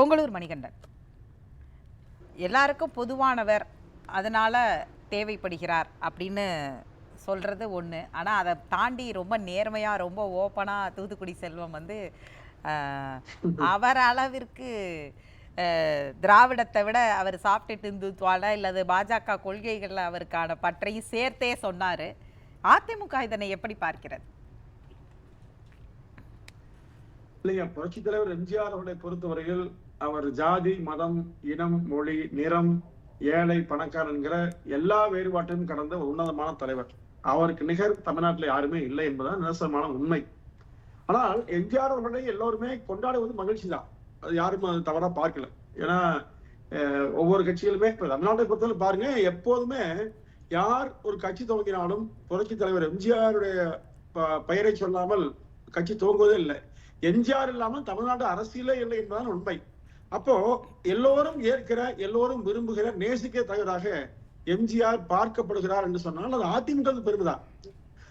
பொங்கலூர் மணிகண்டன். எல்லாருக்கும் பொதுவானவர் அதனால தேவைப்படுகிறார் அப்படின்னு சொல்றது ஒன்று ஆனால் அதை தாண்டி ரொம்ப நேர்மையாக ரொம்ப ஓப்பனாக தூத்துக்குடி செல்வம் வந்து அவர் அளவிற்கு திராவிடத்தை விட அவர் சாப்பிட்டுட்டு இந்துத்வால இல்லது பாஜக கொள்கைகளில் அவருக்கான பற்றையும் சேர்த்தே சொன்னார். அதிமுக இதனை எப்படி பார்க்கிறது? இல்லையா புரட்சி தலைவர் எம்ஜிஆர் அவர்களை பொறுத்தவரையில் அவர் ஜாதி மதம் இனம் மொழி நிறம் ஏழை பணக்காரன்கிற எல்லா வேறுபாட்டையும் கடந்த ஒரு உன்னதமான தலைவர். அவருக்கு நிகர் தமிழ்நாட்டில் யாருமே இல்லை என்பதுதான் நிரசமான உண்மை. ஆனால் எம்ஜிஆர் அவர்களை எல்லோருமே கொண்டாடுவது மகிழ்ச்சி தான் அது யாரும் அது தவறாக பார்க்கல. ஏன்னா ஒவ்வொரு கட்சிகளுமே இப்போ தமிழ்நாட்டை பொறுத்தவரை பாருங்க எப்போதுமே யார் ஒரு கட்சி துவங்கினாலும் புரட்சி தலைவர் எம்ஜிஆருடைய ப- பெயரை சொல்லாமல் கட்சி துவங்குவதே இல்லை. எம்ஜிஆர் இல்லாமல் தமிழ்நாடு அரசியலே இல்லை என்பதுதான் உண்மை. அப்போ எல்லோரும் ஏற்கிற எல்லோரும் விரும்புகிற நேசிக்க தகுதாக எம்ஜிஆர் பார்க்கப்படுகிறார் என்று சொன்னால் அது அதிமுக பெருமைதான்.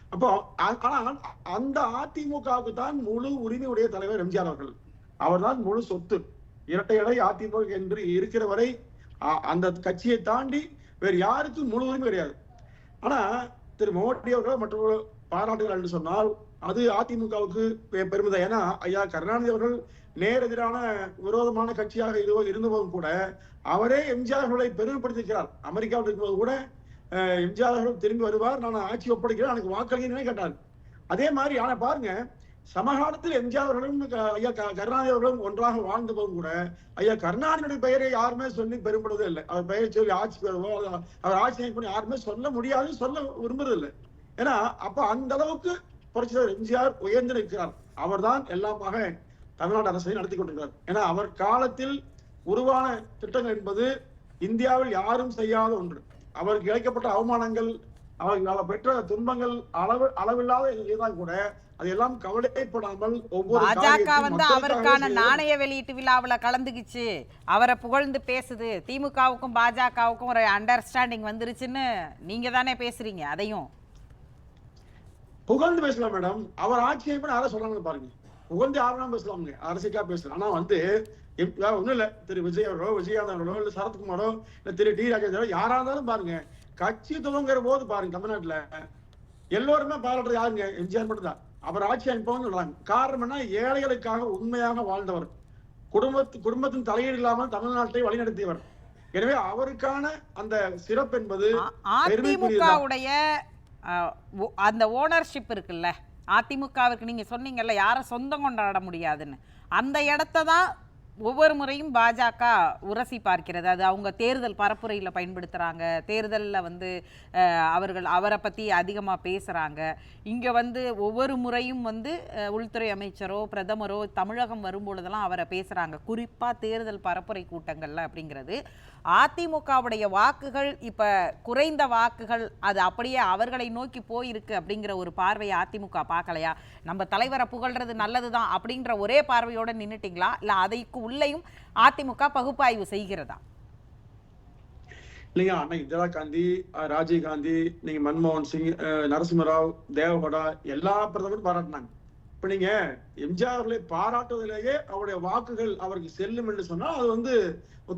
அப்போ ஆனால் அந்த அதிமுகவுக்கு தான் முழு உரிமையுடைய தலைவர் எம்ஜிஆர் அவர்கள். அவர்தான் முழு சொத்து. இரட்டை இலை அதிமுக என்று இருக்கிற வரை அ- அந்த கட்சியை தாண்டி வேறு யாருக்கும் முழு உரிமை கிடையாது. ஆனா திரு மோடி அவர்கள் மற்றவர்கள் பாராட்டுகள் என்று சொன்னால் அது அதிமுகவுக்கு பெ- பெருமிதம் ஏன்னா ஐயா கருணாநிதி அவர்கள் நேரெதிரான விரோதமான கட்சியாக இதுவோ இருந்தபோதும் கூட அவரே எம்ஜிஆர் அவர்களை பெருமைப்படுத்தியிருக்கிறார். அமெரிக்காவில் இருக்கும்போது கூட எம்ஜிஆர் அவர்கள் திரும்பி வருவார் நான் ஆட்சி ஒப்படைக்கிறேன் எனக்கு வாக்களிக்கிறேன் கேட்டார். அதே மாதிரி ஆனா பாருங்க சமகாலத்தில் எம்ஜிஆர் அவர்களும் ஐயா க- கருணாநிதி அவர்களும் ஒன்றாக வாழ்ந்த போதும் கூட ஐயா கருணாநிதியுடைய பெயரை யாருமே சொல்லி பெரும்படுவதே இல்லை. அவர் பெயரை சொல்லி ஆட்சி பெறுவோ அவர் ஆட்சி பண்ணி யாருமே சொல்ல முடியாது சொல்ல விரும்புறது இல்லை. ஏன்னா அப்ப அந்த அளவுக்கு புரட்சி தலைவர் எம்ஜிஆர் உயர்ந்து நிற்கிறார் அவர்தான் எல்லாமாக தமிழ்நாடு அரசை நடத்தி கொண்டிருக்கிறார். ஏன்னா அவர் காலத்தில் உருவான திட்டங்கள் என்பது இந்தியாவில் யாரும் செய்யாத ஒன்று. அவருக்கு இழைக்கப்பட்ட அவமானங்கள் அவர் பெற்ற துன்பங்கள் அளவு அளவில்லாத இதுதான் கூட அதையெல்லாம் கவலைப்படாமல் ஒவ்வொரு பாஜக வந்து அவருக்கான. நாணய வெளியீட்டு விழாவுல கலந்துக்கிச்சு. அவரை புகழ்ந்து பேசுது. திமுகவுக்கும் பாஜகவுக்கும் ஒரு அண்டர்ஸ்டாண்டிங் வந்துருச்சுன்னு நீங்க தானே பேசுறீங்க அதையும். புகழ்ந்து பேசலாம் மேடம் அவர் ஆட்சி அமைப்பு யாரை சொல்றாங்க பாருங்க புகழ்ந்து யாரும் பேசலாமுங்க அரசியலா பேசலாம் ஆனா வந்து ஒண்ணும் இல்ல திரு விஜய் அவர்களோ விஜயகாந்த் அவர்களோ இல்ல சரத்குமாரோ இல்ல திரு டி ராஜேந்திரோ யாரா இருந்தாலும் பாருங்க கட்சி துவங்குற போது பாருங்க தமிழ்நாட்டுல எல்லோருமே பாராட்டுறது யாருங்க எம்ஜிஆர் மட்டும் தான் அவர் ஆட்சி அமைப்பவங்க சொல்றாங்க காரணம் என்ன ஏழைகளுக்காக உண்மையாக வாழ்ந்தவர் குடும்பத்து குடும்பத்தின் தலையீடு இல்லாமல் தமிழ்நாட்டை வழிநடத்தியவர் எனவே அவருக்கான அந்த சிறப்பு என்பது. அதிமுகவுடைய அந்த ஓனர்ஷிப் இருக்குல்ல அதிமுகவிற்கு நீங்கள் சொன்னீங்கல்ல யாரை சொந்தம் கொண்டாட முடியாதுன்னு. அந்த இடத்த தான் ஒவ்வொரு முறையும் பாஜக உரசி பார்க்கிறது. அது அவங்க தேர்தல் பரப்புரையில் பயன்படுத்துகிறாங்க தேர்தலில் வந்து அவர்கள் அவரை பற்றி அதிகமாக பேசுகிறாங்க இங்கே வந்து ஒவ்வொரு முறையும் வந்து உள்துறை அமைச்சரோ பிரதமரோ தமிழகம் வரும்பொழுதெல்லாம் அவரை பேசுகிறாங்க குறிப்பாக தேர்தல் பரப்புரை கூட்டங்களில் அப்படிங்கிறது. அதிமுகவுடைய வாக்குகள் இப்போ குறைந்த வாக்குகள் அது அப்படியே அவர்களை நோக்கி போயிருக்கு அப்படிங்கிற ஒரு பார்வையை அதிமுக பார்க்கலையா? நம்ம தலைவரை புகழ்றது நல்லது தான் அப்படின்ற ஒரே பார்வையோடு நின்றுட்டிங்களா இல்லை அதைக்கு உள்ளேயும் அதிமுக பகுப்பாய்வு செய்கிறதா? இல்லையா அண்ணா இந்திரா காந்தி ராஜீவ் காந்தி நீங்க மன்மோகன் சிங் அஹ், நரசிம்மராவ் தேவகோடா எல்லா பிரதமரும் பாராட்டினாங்க. இப்ப நீங்க எம்ஜிஆர் பாராட்டுவதிலேயே அவருடைய வாக்குகள் அவருக்கு செல்லும் என்று சொன்னா அது வந்து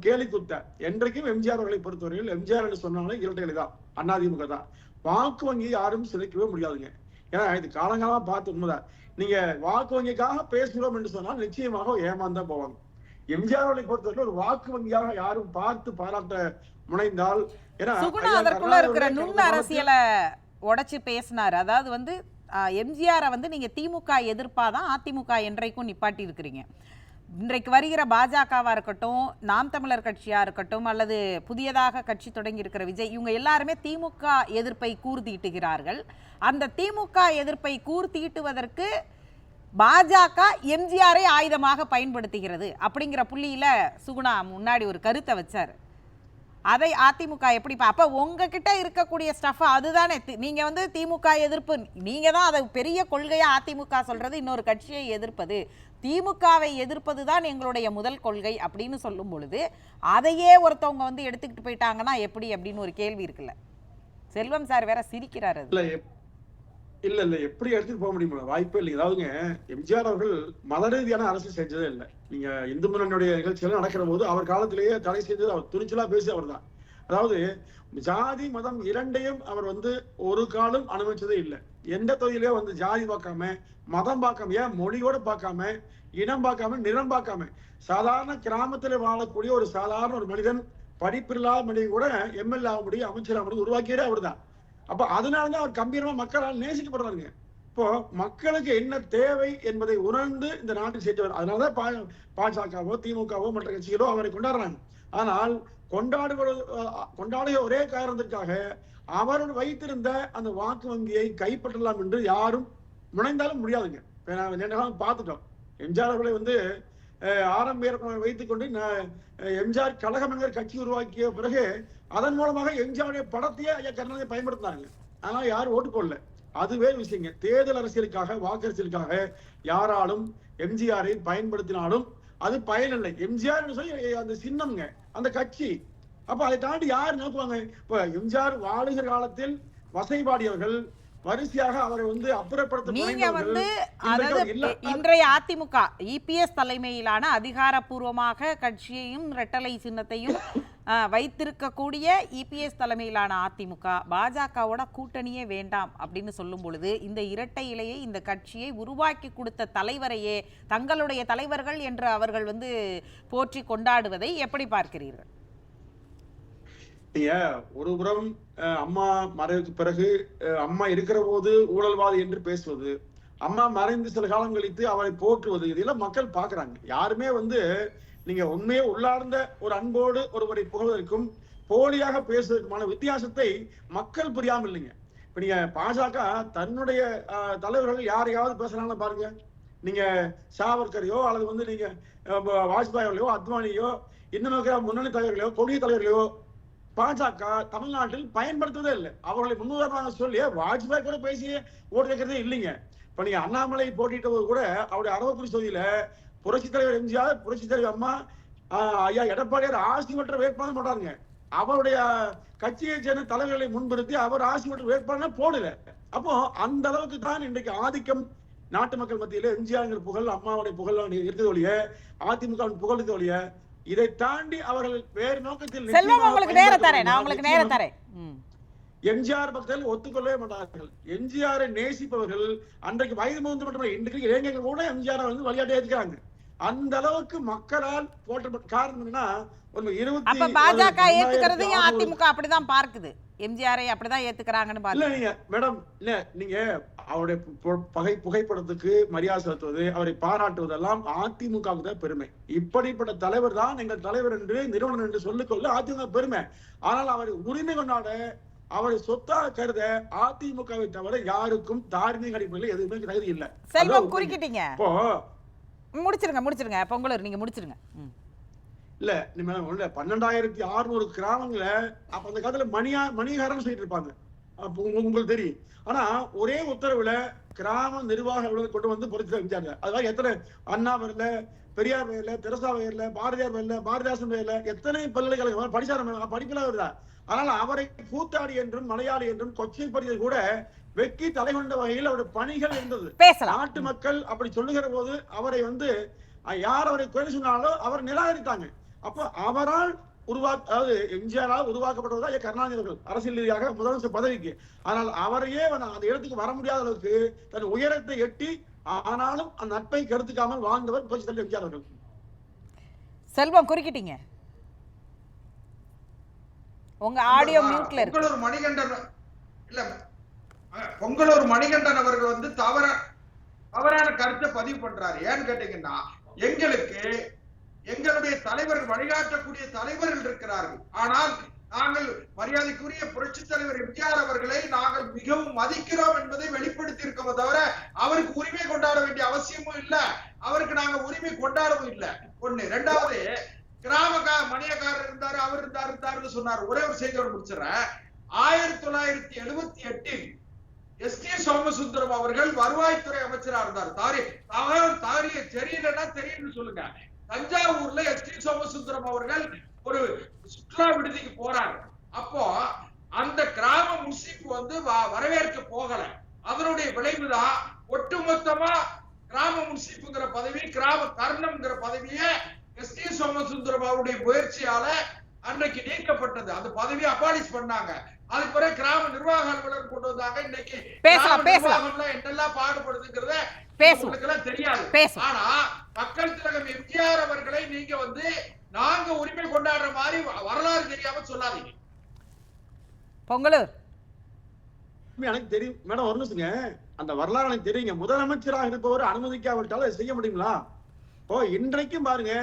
கேலி குத்த என்றைக்கும் எம்ஜிஆர் அவர்களை பொறுத்தவரையில் எம்ஜிஆர் என்று சொன்னாலே இரட்டைகளை தான். அதிமுக தான். வாக்கு வங்கி யாரும் சிதைக்கவே முடியாதுங்க. ஏன்னா இது காலங்காலமா பார்த்து உண்மைதான். நீங்க வாக்கு வங்கிக்காக பேசுகிறோம் என்று சொன்னால் நிச்சயமாக ஏமாந்தா போவாங்க. எம்ஜிஆர் அவர்களை பொறுத்தவரை ஒரு வாக்கு வங்கியாக யாரும் பார்த்து பாராட்ட முனைந்தால் ஏன்னா அதற்குள்ள இருக்கிற நுண் அரசியலை உடைச்சு பேசினாரு. அதாவது வந்து எம்ஜிஆரை வந்து நீங்க திமுக எதிர்ப்பாதான் அதிமுக என்றைக்கும் நிப்பாட்டி இருக்கிறீங்க. இன்றைக்கு வருகிற பாஜகவா இருக்கட்டும் நாம் தமிழர் கட்சியா இருக்கட்டும் அல்லது புதியதாக கட்சி தொடங்கி இருக்கிற விஜய் இவங்க எல்லாருமே திமுக எதிர்ப்பை கூர்தீட்டுகிறார்கள் அந்த திமுக எதிர்ப்பை கூர்தீட்டுவதற்கு பாஜக எம்ஜிஆரை ஆயுதமாக பயன்படுத்துகிறது அப்படிங்கிற புள்ளியில சுகுணா முன்னாடி ஒரு கருத்தை வச்சாரு. அதை அதிமுக எப்படி பா- அப்ப உங்ககிட்ட இருக்கக்கூடிய ஸ்டஃப் அதுதானே. நீங்கள் நீங்க வந்து திமுக எதிர்ப்பு நீங்கள் தான் அதை பெரிய கொள்கையாக அதிமுக சொல்றது இன்னொரு கட்சியை எதிர்ப்பது. திமுகவை எதிர்ப்பது தான் எங்களுடைய முதல் கொள்கை அப்படின்னு சொல்லும் பொழுது அதையே ஒருத்தவங்க வந்து எடுத்துக்கிட்டு போயிட்டாங்கன்னா எப்படி அப்படின்னு ஒரு கேள்வி இருக்குல்ல. செல்வம் சார் வேற சிரிக்கிறாரு. அது. இல்ல இல்ல. எப்படி எடுத்துட்டு போக முடியுமா. வாய்ப்பே இல்லை அதாவதுங்க எம்ஜிஆர் அவர்கள் மத ரீதியான அரசு செஞ்சதே இல்லை. நீங்க இந்து முன்னணியுடைய நிகழ்ச்சிகள் நடக்கிற போது அவர் காலத்திலேயே தடை செஞ்சது அவர் துணிச்சலா பேசி அவர் தான். அதாவது ஜாதி மதம் இரண்டையும் அவர் வந்து ஒரு காலம் அனுமதிச்சதே இல்லை. எந்த தொகுதியிலயோ வந்து ஜாதி பார்க்காம மதம் பார்க்காம ஏன் மொழியோட பார்க்காம இனம் பார்க்காம நிறம் பார்க்காம சாதாரண கிராமத்துல வாழக்கூடிய ஒரு சாதாரண ஒரு மனிதன் படிப்பில்லாத மனிதன் கூட எம்எல்ஏ ஆக முடியும் அமைச்சர் ஆக முடியும் உருவாக்கியதே அவர்தான். அப்ப அதனாலதான் அவர் கம்பீரமா மக்களால் நேசிக்கப்படுறாங்க இப்போ மக்களுக்கு என்ன தேவை என்பதை உணர்ந்து இந்த நாட்டில் சேர்த்தவர். அதனாலதான் பா பாஜகவோ திமுகவோ மற்ற கட்சிகளோ அவரை கொண்டாடுறாங்க. ஆனால் கொண்டாடுவது கொண்டாடிய ஒரே காரணத்திற்காக அவர் வைத்திருந்த அந்த வாக்கு வங்கியை கைப்பற்றலாம் என்று யாரும் முனைந்தாலும் முடியாதுங்க. இப்ப காலம் பார்த்துட்டோம். எம்ஜிஆர் அவர்களை வந்து அஹ், வைத்துக்கொண்டு வைத்துக் கொண்டு எம்ஜிஆர் கழகம் என்கிற கட்சி உருவாக்கிய பிறகு அதன் மூலமாக எம்ஜிஆருடைய படத்தையே ஐயா கருணாநிதி பயன்படுத்தினாங்க ஆனால் யாரும் ஓட்டு போடல. அதுவே விஷயங்க. தேர்தல் அரசியலுக்காக வாக்கரசியலுக்காக யாராலும் எம்ஜிஆரை பயன்படுத்தினாலும் அது பயனில்லை. எம்ஜிஆர் சொல்லி அந்த சின்னம்ங்க அந்த கட்சி. அப்ப அதை தாண்டி யார் நோக்குவாங்க? இப்ப எம்ஜிஆர் வாழுகிற காலத்தில் வசைபாடியவர்கள் வரிசையாக அவரை வந்து அப்புறப்படுத்த நீங்க வந்து அதாவது இன்றைய அதிமுக இபிஎஸ் தலைமையிலான அதிகாரப்பூர்வமாக கட்சியையும் ரெட்டலை சின்னத்தையும் வைத்திருக்கக்கூடிய இபிஎஸ் தலைமையிலான அதிமுக பாஜகவோட கூட்டணியே வேண்டாம் அப்படின்னு சொல்லும் பொழுது இந்த இரட்டை இலையை இந்த கட்சியை உருவாக்கி கொடுத்த தலைவரையே தங்களுடைய தலைவர்கள் என்று அவர்கள் வந்து போற்றி கொண்டாடுவதை எப்படி பார்க்கிறீர்கள்? ஒரு புறம் அம்மா மறைவுக்கு பிறகு அம்மா இருக்கிற போது ஊழல்வாதி என்று பேசுவது அம்மா மறைந்து சில காலம் கழித்து அவரை போற்றுவது இதெல்லாம் மக்கள் பாக்குறாங்க யாருமே வந்து நீங்க உண்மையே உள்ளார்ந்த ஒரு அன்போடு ஒருவரை புகழ்வதற்கும் போலியாக பேசுவதற்குமான வித்தியாசத்தை மக்கள் புரியாமல் இல்லைங்க. இப்ப நீங்க பாஜக தன்னுடைய தலைவர்கள் யாரையாவது பேசுறாங்கன்னு பாருங்க. நீங்க சாவர்கரையோ அல்லது வந்து நீங்க வாஜ்பாய் அவர்களையோ அத்வானியோ இன்னும் இருக்கிற முன்னணி தலைவர்களையோ கொடிய தலைவர்களையோ பாஜக தமிழ்நாட்டில் பயன்படுத்துவதே இல்லை. அவர்களை முன்னுதாரணமாக சொல்லி வாஜ்பாய் கூட பேசி ஓட்டு வைக்கிறதே இல்லைங்க. இப்ப நீங்க அண்ணாமலை போட்டிட்ட போது கூட அவருடைய அரவக்குறி தொகுதியில புரட்சி தலைவர் எம்ஜிஆர் புரட்சி தலைவர் அம்மா ஆஹ், ஐயா எடப்பாடியார் ஆசி மற்ற வேட்பாளர் போட்டாருங்க. அவருடைய கட்சியை சேர்ந்த தலைவர்களை முன்னிறுத்தி அவர் ஆசி மற்ற வேட்பாளர் போடல. அப்போ அந்த அளவுக்கு தான் இன்றைக்கு ஆதிக்கம் நாட்டு மக்கள் மத்தியில எம்ஜிஆர் புகழ் அம்மாவுடைய புகழ் இருக்கிறது ஒழிய அதிமுக இருந்தது ஒழிய இதை தாண்டி அவர்கள் வேறு நோக்கத்தில் செல்வம் உங்களுக்கு நேரம் தரேன். நான். உங்களுக்கு நிச்சயமாக தரேன். எம்ஜிஆர் பக்தர்கள் ஒத்துக்கொள்ளவே மாட்டார்கள். எம்ஜிஆரை நேசிப்பவர்கள் அன்றைக்கு வயது முகந்து மட்டும் இன்றைக்கு இளைஞர்கள் கூட எம்ஜிஆர் வந்து விளையாட்டே இருக்கிறாங்க. அந்த அளவுக்கு மக்களால் போட்ட காரணம் என்னன்னா ஒரு இருபத்தி பாஜக ஏத்துக்கிறதையும் அதிமுக அப்படிதான் பார்க்குது. எம்ஜிஆரை அப்படிதான் ஏத்துக்கிறாங்கன்னு இல்ல பாருங்க நீங்க மேடம் இல்ல நீங்க அவருடைய பகை புகைப்படத்துக்கு மரியாதை செலுத்துவது அவரை பாராட்டுவதெல்லாம் அதிமுகவுக்கு தான் பெருமை. இப்படிப்பட்ட தலைவர் தான் எங்கள் தலைவர் என்று நிறுவனம் என்று சொல்லிக்கொள்ள அதிமுக பெருமை. ஆனால் அவரை உரிமை கொண்டாட அவரை சொத்தாக கருத அதிமுகவை தவிர யாருக்கும் தார்மீக அடிப்படையில் எதுவுமே தகுதி இல்லை. இப்போ முடிச்சிருங்க முடிச்சிருங்க பொங்கலூர் நீங்க முடிச்சிருங்க. இல்ல நீங்க ஒண்ணு பன்னெண்டாயிரத்தி அறுநூறு கிராமங்கள அப்ப அந்த காலத்துல மணியா மணிகாரன் சொல்லிட்டு இருப்பாங்க உங்களுக்கு தெரியும். ஆனா ஒரே உத்தரவுல கிராம நிர்வாக அலுவலகம் கொண்டு வந்து பொறுத்து வச்சாங்க அதாவது எத்தனை அண்ணா வரல பெரியார் வயல்ல தெரசா வயல்ல பாரதியார் வயல்ல பாரதிதாசன் வயல்ல எத்தனை பல்கலைக்கழகம் படிச்சார படிப்புல வருதா ஆனால் அவரை கூத்தாடி என்றும் மலையாளி என்றும் கொச்சைப்படுத்தி கூட வெக்கி தலை கொண்ட வகையில் அவருடைய பணிகள் இருந்தது. நாட்டு மக்கள் அப்படி சொல்லுகிற போது அவரை வந்து யார் அவரை குறை சொன்னாலும் அவர் நிராகரித்தாங்க. அப்ப அவரால் உருவா அதாவது எம்ஜிஆரால் உருவாக்கப்பட்டதா ஐயா கருணாநிதி அவர்கள் அரசியல் ரீதியாக முதலமைச்சர் பதவிக்கு. ஆனால் அவரையே அந்த இடத்துக்கு வர முடியாத அளவுக்கு தன் உயரத்தை எட்டி ஆனாலும் அந்த நட்பை கெடுத்துக்காமல் வாழ்ந்தவர் புரட்சி தலைவர் எம்ஜிஆர் அவர்கள். செல்வம் குறுக்கிட்டீங்க. உங்க ஆடியோ மியூட்ல இருக்கு. பொங்கலூர் மணிகண்டன் இல்ல பொங்கலூர் மணிகண்டன் அவர்கள் வந்து தவற தவறான கருத்தை பதிவு பண்றாரு. ஏன்னு கேட்டீங்கன்னா எங்களுக்கு எங்களுடைய தலைவர்கள் வழிகாட்டக்கூடிய தலைவர்கள் இருக்கிறார்கள். ஆனால் நாங்கள் மரியாதைக்குரிய புரட்சி தலைவர் எம்ஜிஆர் அவர்களை நாங்கள் மிகவும் மதிக்கிறோம் என்பதை வெளிப்படுத்தி இருக்கோமே தவிர அவருக்கு உரிமை கொண்டாட வேண்டிய அவசியமும் இல்ல. அவருக்கு நாங்க உரிமை கொண்டாடவும் இல்ல. ஒண்ணு. ரெண்டாவது கிராம மணியக்காரர் இருந்தாரு அவர் இருந்தார் இருந்தாருன்னு சொன்னார். ஒரே ஒரு செய்தியோடு முடிச்சிடறேன். ஆயிரத்தி தொள்ளாயிரத்தி எழுபத்தி எட்டில் எஸ். டி. சோமசுந்தரம் அவர்கள் வருவாய்த்துறை அமைச்சரா இருந்தார். தாரி தகவல் தாரிய தெரியலன்னா தெரியும்னு சொல்லுங்க. தஞ்சாவூர்ல எஸ் டி சோமசுந்தரம் அவர்கள் ஒரு சுற்றுலா விடுதிக்கு போறாரு. அப்போ அந்த கிராம முஸ்லிம் வந்து வரவேற்க போகல. அதனுடைய விளைவுதான் ஒட்டுமொத்தமா கிராம முன்சிப்புங்கிற பதவி கிராம கர்ணம்ங்கிற பதவியை எஸ் டி சோமசுந்தரம் அவருடைய முயற்சியால அன்னைக்கு நீக்கப்பட்டது. அந்த பதவியை அபாலிஷ் பண்ணாங்க. அதுக்கு பிறகு கிராம நிர்வாக அலுவலர் கொண்டு வந்தாங்க. இன்னைக்கு என்னெல்லாம் பாடுபடுதுங்கிறத. உங்களுக்கு எல்லாம் தெரியாது. ஆனா மக்கள் திலகம் எம்ஜிஆர் அவர்களை நீங்க வந்து நாங்க உரிமை கொண்டாடுற மாதிரி வரலாறு தெரியாம சொல்லாதீங்க. பொங்கலூர். எனக்கு தெரியும் மேடம் ஒரு நிமிஷங்க அந்த வரலாறு எனக்கு தெரியுங்க. முதலமைச்சராக இருப்பவர் அனுமதிக்காவிட்டாலும் செய்ய முடியுங்களா? ஓ இன்றைக்கும் பாருங்க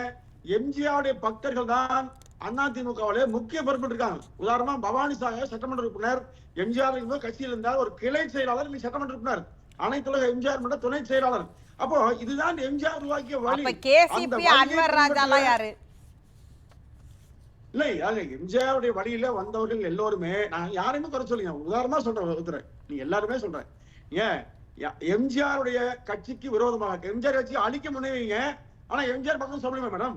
எம்ஜிஆருடைய பக்தர்கள் தான் அதிமுகவிலே முக்கிய பொறுப்பில் இருக்காங்க உதாரணமா பவானி சாகர் சட்டமன்ற உறுப்பினர் எம்ஜிஆர் கட்சியில் இருந்தார். ஒரு கிளை செயலாளர் சட்டமன்ற உறுப்பினர். அனைத்துலக எம்ஜிஆர் மன்ற துணை செயலாளர். அப்போ இதுதான் எம்ஜிஆர் உருவாக்கிய வழி. கேசிபி அன்வர் ராஜாலாம் யாரு? இல்லை அது எம்ஜிஆருடைய வழியில வந்தவர்கள் எல்லோருமே நான் யாரையுமே குறை சொல்லுங்க உதாரணமா சொல்றேன் ஒருத்தர் நீங்க எல்லாருமே சொல்றேன். ஏன்? எம்ஜிஆருடைய கட்சிக்கு விரோதமாக எம்ஜிஆர் கட்சி அழிக்க முனைவீங்க ஆனா எம்ஜிஆர் பக்கம் சொல்லுங்க மேடம்.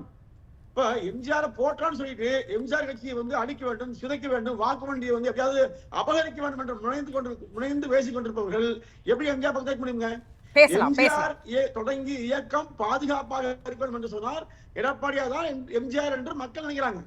இப்ப எம்ஜிஆர் போட்டான்னு சொல்லிட்டு எம்ஜிஆர் கட்சியை வந்து அழிக்க வேண்டும் சிதைக்க வேண்டும் வாக்கு வண்டியை வந்து எப்படியாவது அபகரிக்க வேண்டும் என்று முனைந்து கொண்டு முனைந்து பேசிக் கொண்டிருப்பவர்கள் எப்படி எம்ஜிஆர் பக்கம் முடியுங்க? பேசலாம் பேசலாம். எம்ஜிஆர் ஏ- தொடங்கி இயக்கம் பாதுகாப்பாக இருக்க வேண்டும் என்று சொன்னார். எடப்பாடியார் தான் எம்ஜிஆர் என்று மக்கள் நினைக்கிறாங்க.